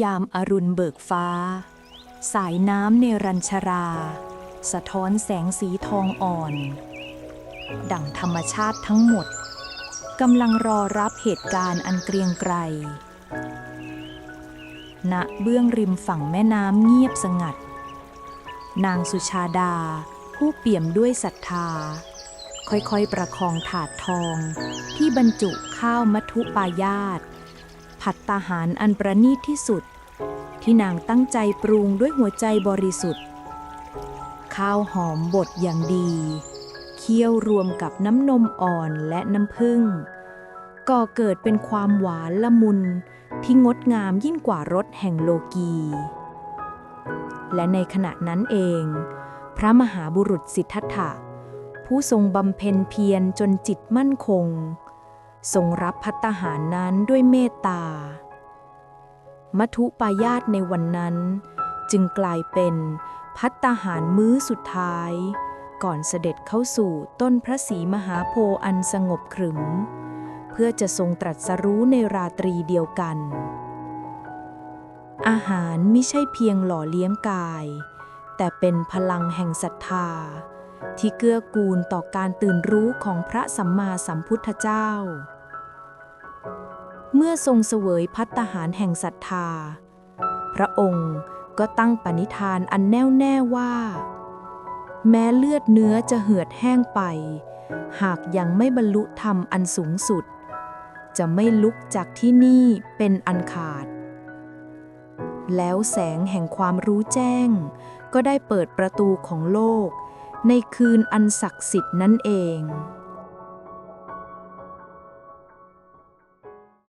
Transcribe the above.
ยามอรุณเบิกฟ้า สายน้ำเนรัญชรา สะท้อนแสงสีทองอ่อน ดั่งธรรมชาติทั้งหมดกำลังรอรับเหตุการณ์อันเกรียงไกรณเบื้องริมฝั่งแม่น้ำเงียบสงัด นางสุชาดาผู้เปี่ยมด้วยศรัทธา ค่อยๆประคองถาดทองที่บรรจุข้าวมัทุปายาต ผัดตาหารอันประณีตที่สุด ที่นางตั้งใจปรุงด้วยหัวใจบริสุทธิ์ ข้าวหอมบดอย่างดี เคี่ยวรวมกับน้ำนมอ่อนและน้ำผึ้งก่อเกิดเป็นความหวานละมุนที่งดงามยิ่งกว่ารสแห่งโลกี และในขณะนั้นเอง พระมหาบุรุษสิทธัตถะ ผู้ทรงบำเพ็ญเพียรจนจิตมั่นคง ทรงรับพัตตาหารนั้นด้วยเมตตา มัทุปายาตในวันนั้น จึงกลายเป็นพัตตาหารมื้อสุดท้าย ก่อนเสด็จเข้าสู่ต้นพระศรีมหาโพธิ์อันสงบขรึม เพื่อจะทรงตรัสรู้ในราตรีเดียวกัน อาหารไม่ใช่เพียงหล่อเลี้ยงกาย แต่เป็นพลังแห่งศรัทธาที่เกื้อกูลต่อการตื่นรู้ของพระสัมมาสัมพุทธเจ้า เมื่อทรงเสวยพัตตาหารแห่งศรัทธา พระองค์ก็ตั้งปณิธานอันแน่วแน่ว่า แม้เลือดเนื้อจะเหือดแห้งไป หากยังไม่บรรลุธรรมอันสูงสุด จะไม่ลุกจากที่นี่เป็นอันขาด แล้วแสงแห่งความรู้แจ้ง ก็ได้เปิดประตูของโลก ในคืนอันศักดิ์สิทธิ์นั่นเอง